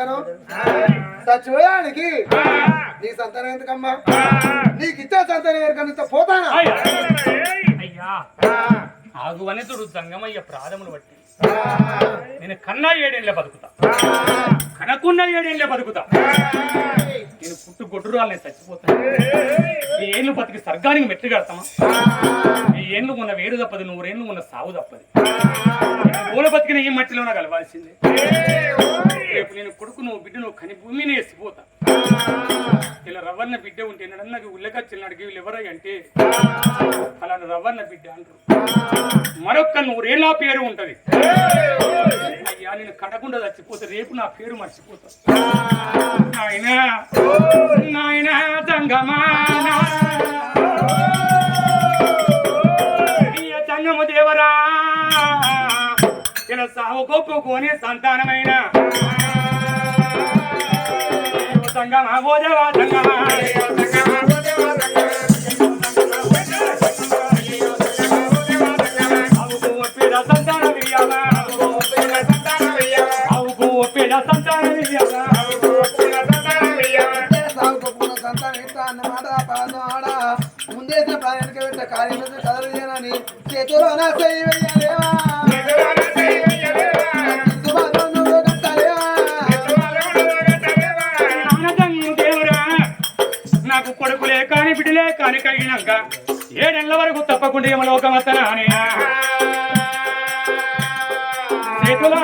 సంతానం? చచ్చిపోయానికి నీ సంతానం ఎందుకమ్మా? నీకు ఇచ్చే సంతానం ఎవరికన్నా పోతానా? అయ్యా. అయ్యా ఆగు వనితుడు సంగమయ్య ప్రాధములు బట్టి. నేను కన్నా ఏడేళ్ళే బతుకుతా. కనకున్న ఏడేళ్ళే బతుకుతా. నేను పుట్టు గొడ్డురాలు నేను చచ్చిపోతాను. ఈ ఏళ్ళు బతికి సర్గానికి మెట్లు కడతామా? ఈ ఏళ్ళు ఉన్న వేరు తప్పదు నూరేళ్ళు ఉన్న సావు తప్పది. పూల బతికిన ఈ మట్టిలోన కలవాల్సిందే. రేపు నేను కొడుకు నువ్వు బిడ్డ నువ్వు కని భూమిని వేసిపోతా. ఇలా రవ్వన్న బిడ్డ ఉంటే నడన్నకి ఉల్లకచ్చిలు అడిగి వీళ్ళు ఎవరై అంటే అలా రవ్వన్న బిడ్డ అంటారు. మరొక్క నూరేళ్ళ పేరు ఉంటది. అయ్యా నేను కడకుండా చచ్చిపోతే రేపు నా పేరు మర్చిపోతా. నాయనా నాయనా తంగమానా తంగము దేవరా. ఇలా సాగు కోనే సంతానమైన ఎంత అన్నమాట పాదం ఆడ ముందేసిన ప్రాణానికి పెట్ట కార్యం కదలు చేయనని చేతిలో నా చెయ్యి కాని వరకు తప్పకుండా ఏమో లోకం చేతిలో చేతిలో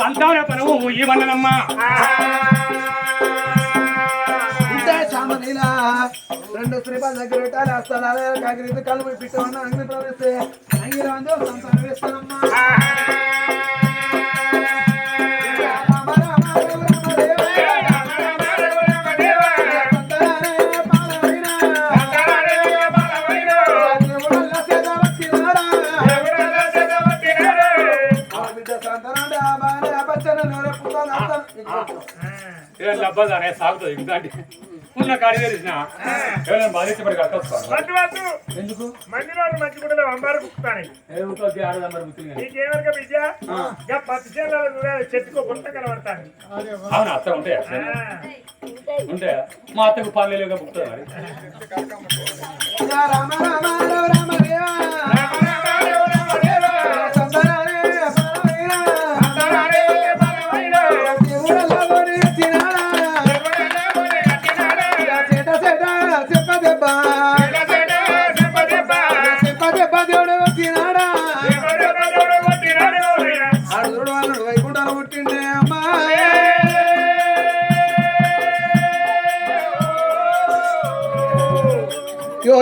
సంతాన ఇవ్వనమ్మా రెండు శ్రీపాల దగ్గర పెట్టాలి అస్తాలు కాకిరి కలుపు పోయి పిట్టమన్న అంగిని ప్రవేశిస్తే సంతానం వేస్తానమ్మా. అంతా. అబ్బానే సాగుతుంది ఇంకాంటి ఉన్న కాడి తెలిసిన ఎవరైనా బాధించబడి కట్టొస్తాను ఎందుకు మంది రోజు మంచి కూడా అంబారు కుక్కుతాను నీకేమనుక ఇక పత్తి చెట్టుకో గుంట కనబడతాను అవునా అత్త ఉంటాయా ఉంటాయా మా అత్తకు రామ రామ రామ రామ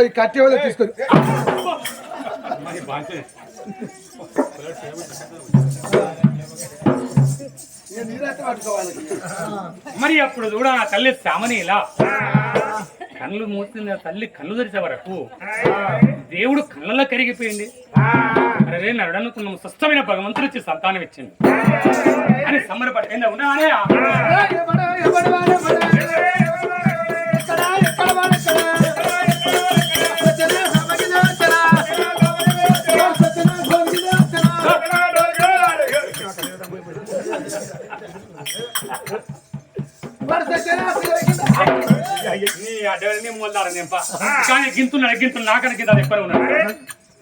ఈ కట్టి వాళ్ళు తీసుకొని మరి అప్పుడు చూడ నా తల్లి శ్యామనిలా కళ్ళు మూసిన తల్లి కళ్ళు తెరిచే వరకు దేవుడు కళ్ళలో కరిగిపోయింది అరే నరుడనుకున్నాం స్వస్థమైన భగవంతుడు వచ్చి సంతానం ఇచ్చింది అని సంబరపడి ఉన్నా అనే నీ అడ్డని మొదలారా నింప కానీ గింతున్నాడు గింతున్నా నాకని గింత ఎక్కువ ఉన్నాడు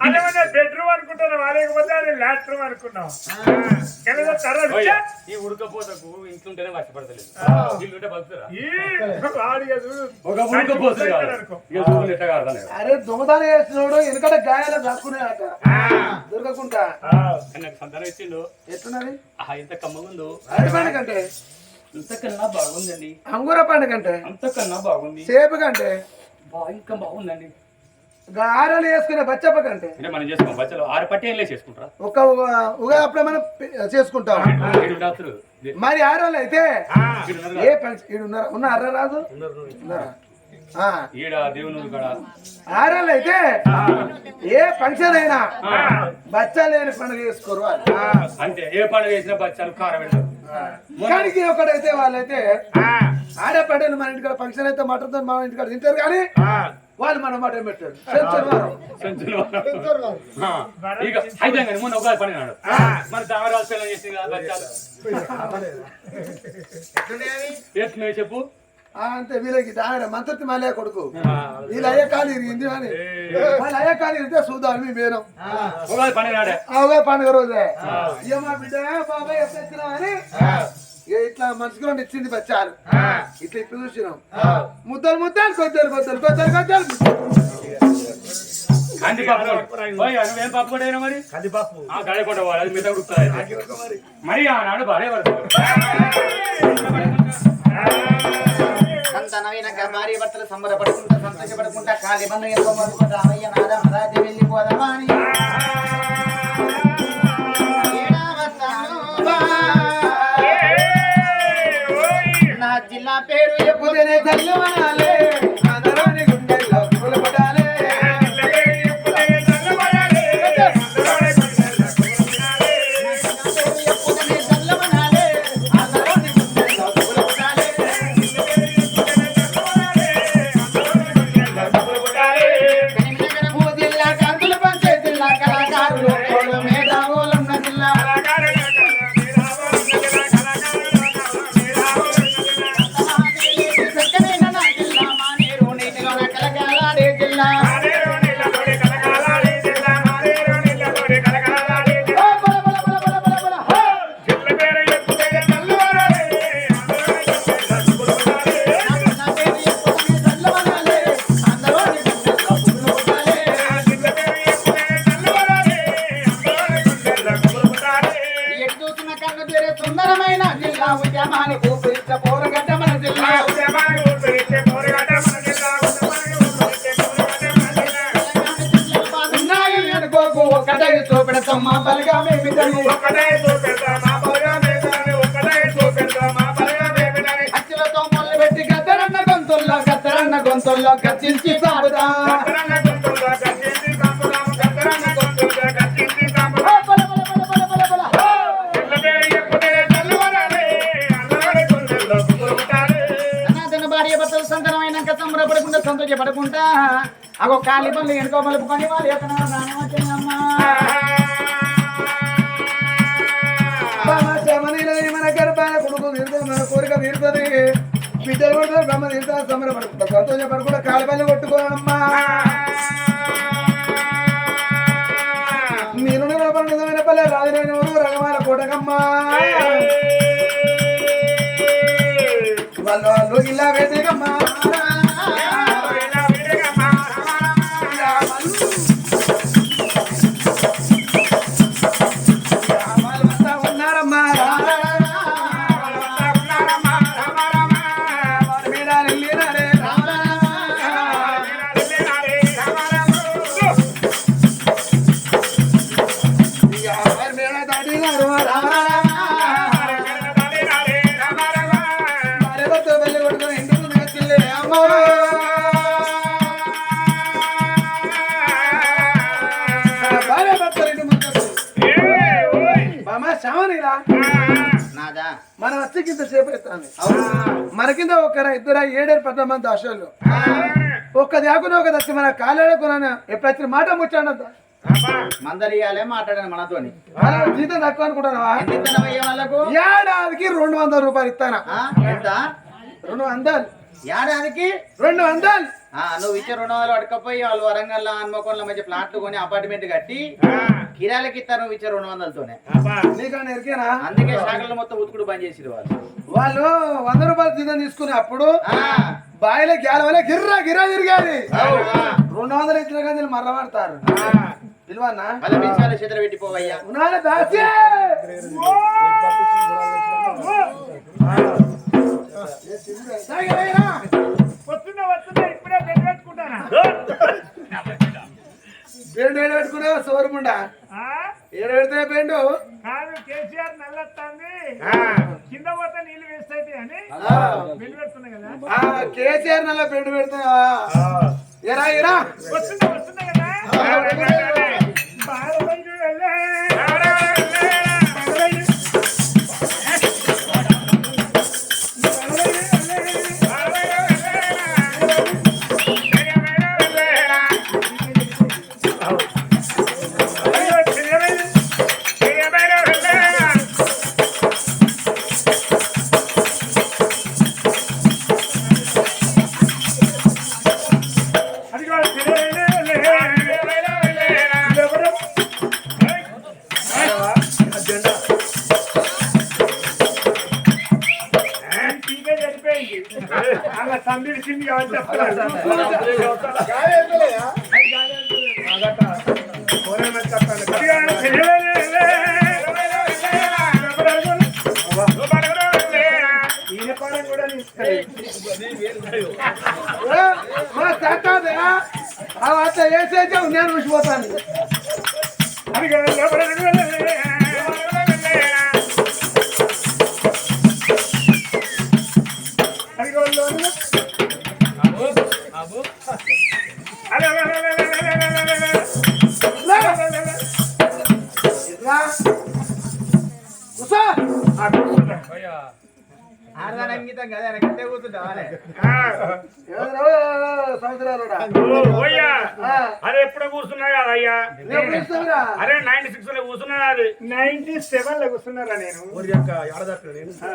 అదే బెడ్రూమ్ అనుకుంటున్నాం లేకపోతే అది లాస్ట్ రూమ్ అనుకున్నాం ఈ ఉడకపోతకు ఇంట్లుంటేనే వర్షపడతలేదు. ఇల్లుంటే బతుకుతారా? ఒక ఉడకపోతుంది. అరే దొంగతనం చేసినోడు వెనకట గాయాలు దాక్కునేట దొరకకుండా నాకు సంతానం ఇచ్చిండు. ఎట్లున్నది? ఇంత కమ్మగుందో అరటి ఇంతకన్నా బాగుందండి. అంగూర పండు కంటే అంతకన్నా బాగుంది. సేపు కంటే బా ఇంకా బాగుందండి. గారెలు వేసుకునే బచ్చప్ప కంటే? అంటే మనం చేసుకోం బచ్చలు ఆరు పట్టి ఏళ్ళే చేసుకుంటారా? ఒక ఉగా అప్పుడే మనం చేసుకుంటాం. మరి ఆరోళ్ళు అయితే? ఏ కదా. పని ఈడు ఉన్నారా ఉన్నారా రాజు ఉన్నారా? ఆ, ఈడ కాడ? అయితే ఏ ఫంక్షన్ అయినా బచ్చా లేని పండుగ చేసుకోరు వాళ్ళు. అంతే ఏ పండుగ చేసినా బచ్చాలు కారం ఇది ఒకటైతే వాళ్ళైతే ఆడపడ్డలు మన ఇంటికాడ ఫంక్షన్ అయితే మటన్తో మన ఇంటికాడ తింటారు కానీ వాళ్ళు మన మటన్ పెట్టారు అయితే మొన్న ఒక పని మన దామరాజు చేసింది కదా బచ్చాలు. చెప్పు? ఆ, అంతే వీళ్ళకి ఆయన మంత్రి మళ్ళీ కొడుకు. వీళ్ళు అయ్యే కాలు ఇరిగింది అని వాళ్ళు అయ్యే కాలు ఇరిగితే చూద్దాం మీ మేనం. అవగా పండుగ రోజే. ఇక మా బిడ్డ బాబాయ్ ఎప్పుడు అని. ఇట్లా మనసుకు రెండు ఇచ్చింది బచ్చాలు. ఇట్లా ఇప్పుడు చూసినాం. ముద్దలు ముద్దలు కొద్దలు కొద్దలు కొద్దలు కొద్దలు. మరి? ఆనాడు భార్య పడుతుంది. సంతానమైన భార్య భర్తలు సంబరపడుకుంటా సంతోషపడుకుంటా కాలి బంధు ఎంతో మరుకుంటా అయ్య నాదం రాజ్యం వెళ్ళిపోదామా అని. నా జిల్లా పేరు ఎప్పుడు పొద్దునే తీరే సుందరమైన జిల్లా ఉద్యమాన్ని ఊపిరిచ్చ పోరగడ్డ మన జిల్లా ఒకటై బలిగా మేము తెలుగు అచ్చులతో మొదలు పెట్టి గద్దరన్న గొంతుల్లో గద్దరన్న గొంతుల్లో గర్జించి సాగుదా అగో కాలి పనులు ఎనుకో మలుపుకొని వాళ్ళు యొక్క మన గర్భాన కొడుకు తీరుతుంది మన కోరిక తీరుతుంది. బిడ్డలు కూడా బ్రహ్మ తీరుతా సంబరపడుకుంటా సంతోషపడకుండా కాలిపల్లి కొట్టుకోనమ్మా నేను పండుగమైన పల్లె రగమాల కోటకమ్మా. వాళ్ళు వాళ్ళు ఇలా వేదికమ్మా. మనం వచ్చి కింద సేపు ఎత్తాను మన కింద ఒకరా ఇద్దరు ఏడేడు పద్నాలుగు మంది అసలు ఒక్క దాకున ఒక దచ్చి మన కాలేడుకున్నాను ఎప్పుడైతే మాట ముచ్చాడంత మందరియాలే మాట్లాడాను మనతోని. జీతం తక్కువ అనుకుంటానవా ఏడాదికి రెండు వందల రూపాయలు ఇస్తానా? రెండు వందలు. ఏడాదికి? రెండు వందలు. నువ్వు ఇచ్చే రెండు వందలు అడకపోయి వాళ్ళు వరంగల్ హన్మకొండల మధ్య ప్లాట్లు కొని అపార్ట్మెంట్ కట్టి కిరాలకి ఇస్తారు నువ్వు ఇచ్చే రెండు వందలతోనే. అందుకే శాఖలు మొత్తం ఉతుకుడు బంద్ చేసిరు వాళ్ళు. వాళ్ళు వంద రూపాయలు జీతం తీసుకుని అప్పుడు ఆ, బాయిలో గ్యాల వల్ల గిర్రా గిర్రా తిరిగేది. రెండు వందలు ఇచ్చిన కానీ పిలువన్నా వాళ్ళ విషయాలు చేతులు పెట్టిపోవయ్యా. ఉన్నాడు దాసి సాగిపోయినా. వస్తున్నా వస్తున్నా ఇప్పుడే పెట్టి పెట్టుకుంటానా? బెండు ఏడు పెట్టుకున్నావు? సోరుముండా? ఆ? ఏడు పెడితే బెండు కాదు కేసీఆర్ నల్లొస్తుంది కింద పోతే నీళ్ళు వేస్ట్ అయితే అని బిల్లు పెడుతున్నా కదా. ఆ కేసీఆర్ నల్ల పెండు పెడతా ఎరా ఎరా వస్తున్నా వస్తున్నా కదా? నేను కూర్చున్నా. ఆడదాని అంగితం కదా కూర్చుంటావా అరే నైన్టీ సిక్స్లో కూర్చున్నా అది? నైన్టీ సెవెన్లో కూర్చున్నారా నేను? ఆ.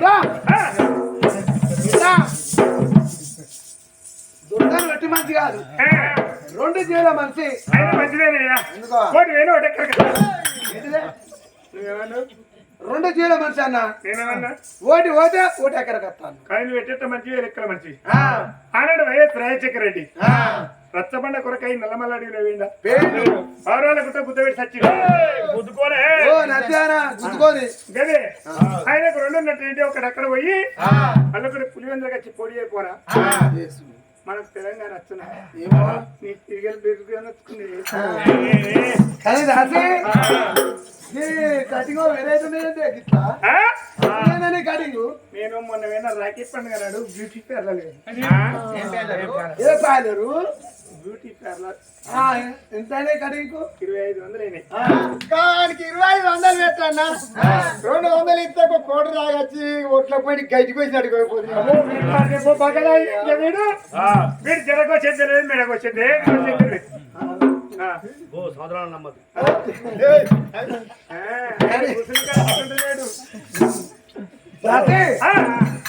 రా. ఆ, రా. దుర్గాను పెట్టి మంచి కాదు. రెండు జీవుల మనిషి మంచిదేనయ్యా. ఎందుకో? కోటి వేలు ఒకటి ఎక్కడ? నువ్వేమన్నావు? రెండు జీవుల మనిషి అన్న. ఓటి పోతే ఓటి ఎక్కడికి వస్తాను కానీ నువ్వు పెట్టేట మంచి లెక్కల మంచి ఆ, ఆనాడు వైఎస్ రాజశేఖర రెడ్డి. ఆ, రచ్చబండ కొరకై నల్లమల్ల అడిగిన వేయండా. పేరు పౌరాల గుట్ట గుద్ద పెట్టి సచ్చి గుద్దుకోలే. గుద్దుకోని. గదే. ఆయనకు రెండు ఉన్నట్టు ఏంటి ఒకటి అక్కడ పోయి ఆ, అల్లొకటి పులివెందులకు వచ్చి పొడి అయిపోరా. మనకు తెలంగాణ వస్తున్నా ఏమో. నీ తిరిగి కానీ కటింగ్ వెరైటీ ఉన్నాయంటే నేనని కటింగ్? నేను మొన్న వేనా రాఖీ పండుగ నాడు బ్యూటీ పార్లర్ ఏ పాయలేరు బ్యూటీ పార్లర్ ఆ, ఎంత కటింగ్? ఇరవై ఐదు వందలు అయినాయి. దానికి ఇరవై ఐదు వందలు పెట్టన్నా? రెండు వందలు ఇస్తే ఒక కోటి రాగచ్చి ఒట్ల పోయి గడ్డికి వచ్చి అడిగిపోతుంది అమ్మో, వీడు వచ్చేది లేదు మెడకు వచ్చేది ఓ సోదరాలు నమ్మదు. రాసి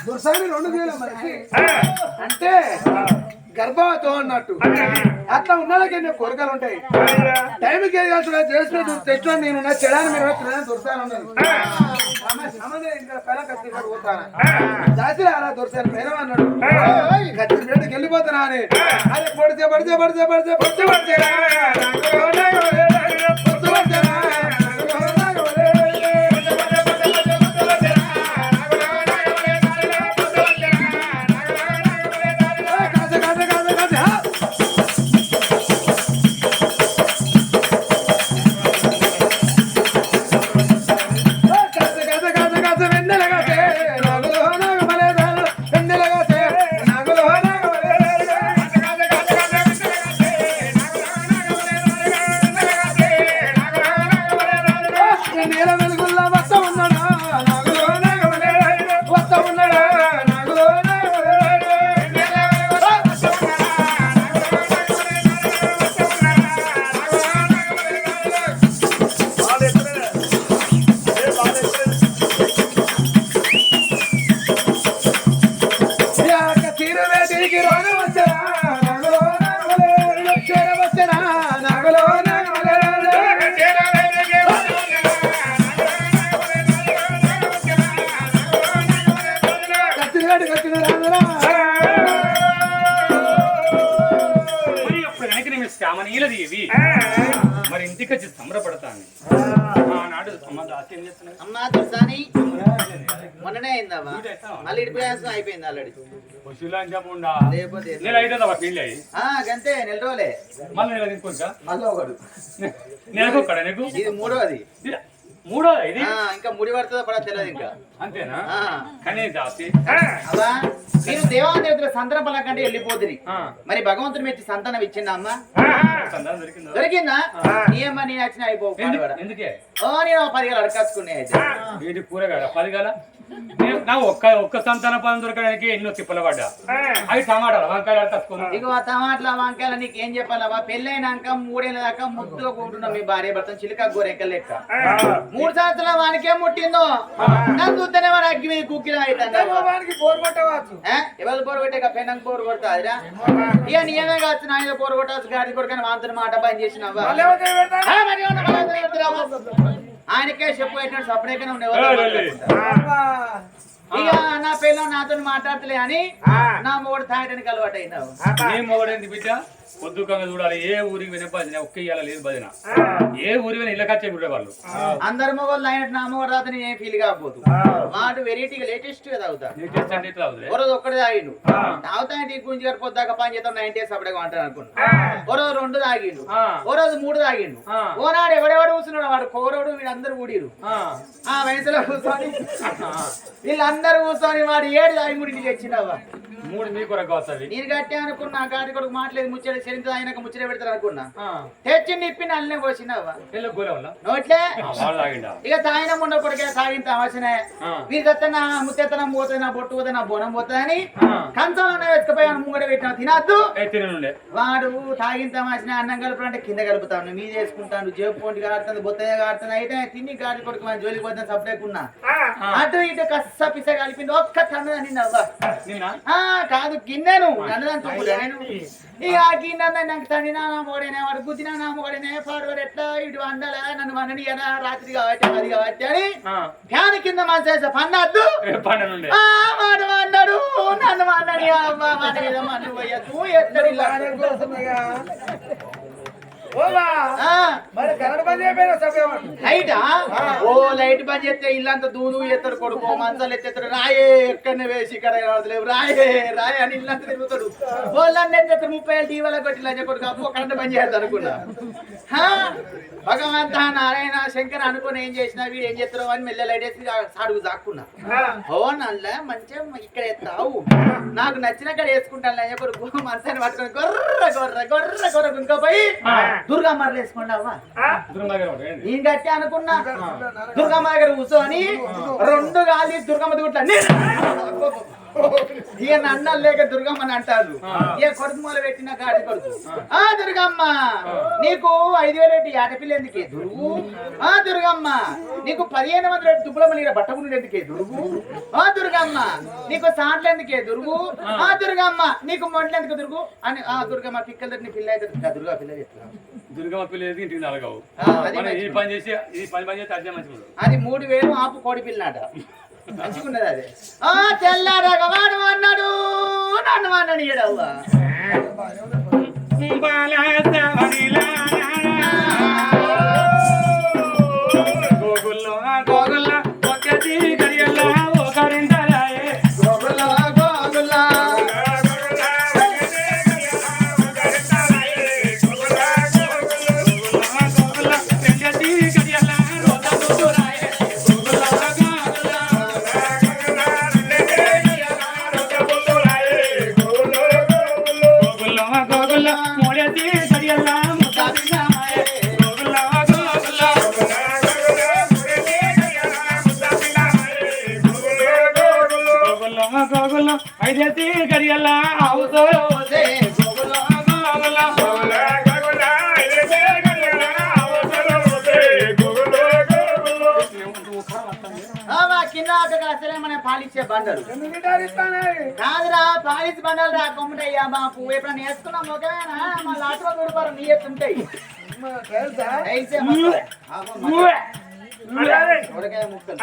దుర్సాని రెండు వేల అంటే గర్భవతం అన్నట్టు. అట్లా ఉన్నోళ్ళకి ఎన్నో కోరికలు ఉంటాయి? టైంకి చేయాల్సిన చేసిన తెచ్చిన నేను చెడాన్ని మీరు తినని దొరసాను ఉన్నది ఇంకా పెళ్ళ కత్తి కాడ పోతాను జాతి అలా దొరసాను పేరు అన్నాడు కత్తి వేటకి వెళ్ళిపోతానా అని అరే పడితే పడితే పడితే పడితే పడితే పడితే prende la gata. మళ్ళీ ఇడిపోయాల్సిన అయిపోయింది ఆల్రెడీ. లేకపోతే నెల అయితే పెళ్ళి అయ్యి ఆ, గంతే నెల రోజులే. మళ్ళీ నెల మళ్ళీ ఒకడు. నెలకు ఒక్కడ నీకు? ఇది మూడోది. ఇది మూడో ఇది? ఆ, ఇంకా ముడి పడుతుందో పడో తెలియదు ఇంకా. అంతేనా? ఆ. కానీ మీరు సంతాన బలం కంటే వెళ్ళిపోతుంది ఆ. మరి భగవంతుడు మెచ్చి సంతానం ఇచ్చిందా అమ్మా? సంతానం దొరికిందా? దొరికిందా? ఏమ్మా నేను వచ్చిన అయిపో ఎందుకే? ఓ నేను పదివేలు అడకాసుకునే అయితే. వీటి కూరగాడ పదిగల నేను- నాకు ఒక్క ఒక్క సంతాన పదం దొరకడానికి ఎన్నో తిప్పలు పడ్డా. అవి టమాటాలు వంకాయలు ఇగో ఆ టమాటాల వంకాయలు నీకు ఏం చెప్పాలవా పెళ్ళైనాక మూడేళ్ళ దాకా ముద్దుగా కూడుతున్నాం మీ భార్య భర్త చిలుక గోరెక్క లెక్క. మూడు సంవత్సరాల వానికే ముట్టిందో? నన్ను చూస్తేనే వాడు అగ్గి మీద కుక్కిలో అవుతాడు వానికి బోర్ కొట్టవచ్చు. ఎవరు పోరు కొట్టే పెన్నం పోరు కొడతాదిరా? ఇక నీయమే కావచ్చు నా మీద పోరు కొట్టవచ్చు గాడి కొడుకని వాంతుని మాట బంద్ చేసినావా? ఆయనకే చెప్పు పెట్టినట్టు సపరేట్గానే ఉండేవాళ్ళు. ఇక నా పిల్ల నాతో మాట్లాడతలే అని నా మూడు తాగడానికి అలవాటు అయినావు బిడ్డ? పొద్దుకంగా చూడాలి ఏ ఊరికి వినే భజన ఒక్క ఇయ్యాల లేదు భజన. ఏ ఊరి విన ఇళ్ళకచ్చే బిడ్డ వాళ్ళు. అందరు మొగోళ్ళు అయినట్టు నా మొగడు రాత నేను ఫీల్ కాకపోదు వాడు వెరైటీగా లేటెస్ట్గా తాగుతా. నీకు టెస్ట్ అంటే ఎట్లా అవుతుంది ఓ రోజు ఒక్కడే తాగిండు. తాగుతా అంటే ఈ గారు పొద్దాక పని చేస్తాం నైన్ డేస్ అప్పుడే అంటాను అనుకున్నా ఓ రోజు రెండు తాగిండు. ఓ రోజు మూడు తాగిండు. ఆ. ఓ నాడు ఎవడెవడు కూర్చున్నాడు వాడు కోరోడు వీళ్ళందరూ కూడిరు ఆ. ఆ వయసులో కూర్చొని వీళ్ళందరూ కూర్చొని వాడు ఏడు తాగి ముడికి తెచ్చినావా మూడు మీ కొరకు వస్తుంది నేను గట్టే అనుకున్నా గాడి కొడుకు మాట్లేదు ముచ్చట చరిత్ర ఆయనకు ముచ్చట పెడతారు అనుకున్నా. తెచ్చి నిప్పి నల్లనే పోసినావా? నోట్లే? ఇక తాగిన మొన్న కొడుకే తాగిన తమాషనే ఆ. వీరికొత్త నా ముత్తెత్తనం పోతుంది నా బొట్టు పోతే నా బోనం పోతుంది అని. కంచంలో వెతుకపోయాను ముంగడ పెట్టిన తినద్దు. వాడు తాగిన తమాషన అన్నం కలుపులంటే కింద కలుపుతాను మీద వేసుకుంటాను జేబు పొంటి కాడుతుంది బొత్తయ్య కాడుతుంది అయితే తిని గాడి కొడుకు మన జోలికి పోతే సపరేకున్నా అటు ఇటు కస్స పిస కలిపింది ఒక్క తన్ను నిన్న? కాదు గిన్నెను అన్నదాని తమ్ముడు నేను ఇక ఆ గిన్నె నాకు తండ్రినా నా మొగడేనే వాడు గుద్దినా నా మొగడేనే పాడువాడు ఎట్లా ఇటు వండాలా నన్ను వండని ఎలా రాత్రి కావచ్చు అది కావచ్చు అని ఆ. ఫ్యాన్ కింద మనసు పన్నద్దు. ఏ పండనుండే ఆ మాట అన్నాడు నన్ను అన్నాడు అమ్మా మాట పోయద్దు ఎత్తడి లైటా? ఓ లైట్ బంద్ చేస్తే ఇల్లంతా దూదు ఎత్తడు కొడుకు. మంచాలు ఎత్తేస్తాడు. రాయే ఎక్కడనే వేసి ఇక్కడ రావట్లేవు రాయే రాయే అని ఇల్లంతా తిరుగుతాడు. వాళ్ళన్నీ ఎత్తేస్తారు ముప్పై ఏళ్ళు టీవీలో కొట్టి లంచ కొడుకు అప్పు కరెంట్ బంద్ చేద్దాం అనుకున్నా? భగవంత నారాయణ శంకర్ అనుకుని ఏం చేసినా వీడు ఏం చేస్తారో అని మెల్ల లైట్ వేసి సాడుగు దాక్కున్నా. ఓ నల్ల మంచిగా ఇక్కడ ఎత్తావు. నాకు నచ్చిన కాడ వేసుకుంటాను లంచ కొడుకు మనసాన్ని పట్టుకొని గొర్ర గొర్ర గొర్ర గొర్ర ఇంకో పోయి దుర్గమ్మర్లు వేసుకోండి అవ్వ దూరం దగ్గర ఒకటి ఏంది? నేను గట్టి అనుకున్నా దుర్గమ్మ దగ్గర కూర్చొని. రెండు గాలి దుర్గమ్మ దుగుట్ల ఇక నన్న లేక దుర్గమ్మని అంటారు. ఇక కొడుకు మొదలు పెట్టిన కాడి కొడుకు. ఆ. దుర్గమ్మ నీకు ఐదు వేలు పెట్టి ఆడపిల్ల ఎందుకే దురుగు? ఆ దుర్గమ్మ నీకు పదిహేను వందల దుబ్బుల నీడ బట్టగుండు ఎందుకే దురుగు? ఆ దుర్గమ్మ నీకు సాంట్లు ఎందుకే దురుగు? ఆ. దుర్గమ్మ నీకు మొండ్లు ఎందుకు దురుగు? అని ఆ దుర్గమ్మ పిక్కల దగ్గర నీ పిల్ల అయితే దుర్గా పిల్ల చెప్తున్నా దుర్గమ్మ పిల్ల ఏది ఇంటికి నలగవు ఈ మంచిది. పని చేసి ఈ పని పని చేస్తే అదే మంచిగా. అది మూడు వేలు ఆపు కోడి పిల్లనాట మంచిగున్నది అది ఆ తెల్లారగ వాడు అన్నాడు నన్ను అన్నాడు గోగుల్లో ఐదేసి కింద అసలే మన పాలిచ్చే బండలు? కాదురా పాలిచ్చి బండలు రా కొమ్మటయ్యా మా పువ్వు ఎప్పుడన్నా వేసుకున్నాం ఒకవేనా మా లాట్లో చూడపారు నీ ఎత్తుంటాయి ముక్కలు.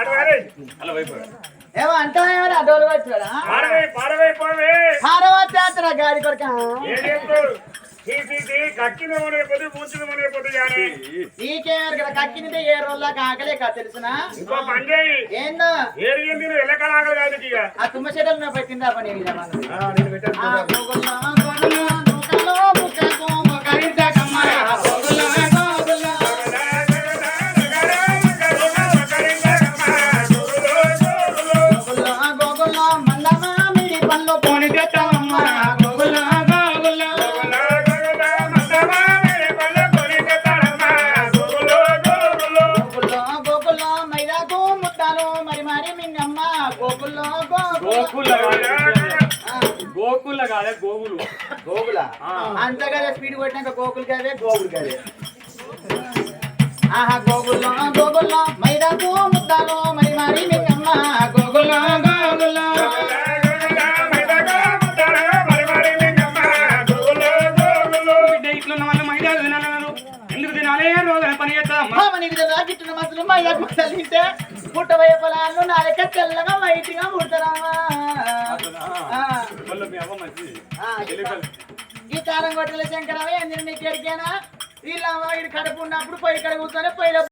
ఏమో అంటావేమో డోలు పాడవైపోవే పారవచ్చేస్తారా గాడి కొరక ఏం చేస్తావు తీసి కక్కిన మనైపోతే పూచిన మనైపోతే కానీ నీకేమో ఇక్కడ కక్కినితే ఏ రోజులా కాకలే కా తెలుసునా ఏందో కాదు ఆ తుమ్మ నా పెట్టిందా పని పెట్టాను. గోకుల కాదే గోగులు గోగుల అంతగా స్పీడ్ కొట్టినాక గోకులు కాదే గోగులు కాదే ఆహా గోగుల్లో గోగుల్లో మైదాకు ముట్టాలు మరి మరి మిన్నమ్మ గోగుల్లో గోగుల బిడ్డ ఇట్లున్న వాళ్ళ మైదా తినాలన్నారు. ఎందుకు తినాలే? రోజున పని చేద్దాం నీకు గిట్టిన మసలు మైదాకు తింటే పుట్టబోయే పొలాలు నా లెక్క తెల్లగా వైట్గా ముడతారమ్మా ఆ. ఆ, ఈ కారం కొట్టల శంకరవే నీకు ఎరికేనా వీళ్ళ వీడి కడుపు ఉన్నప్పుడు పొయ్యి కడ కూర్చొని పొయ్యిలో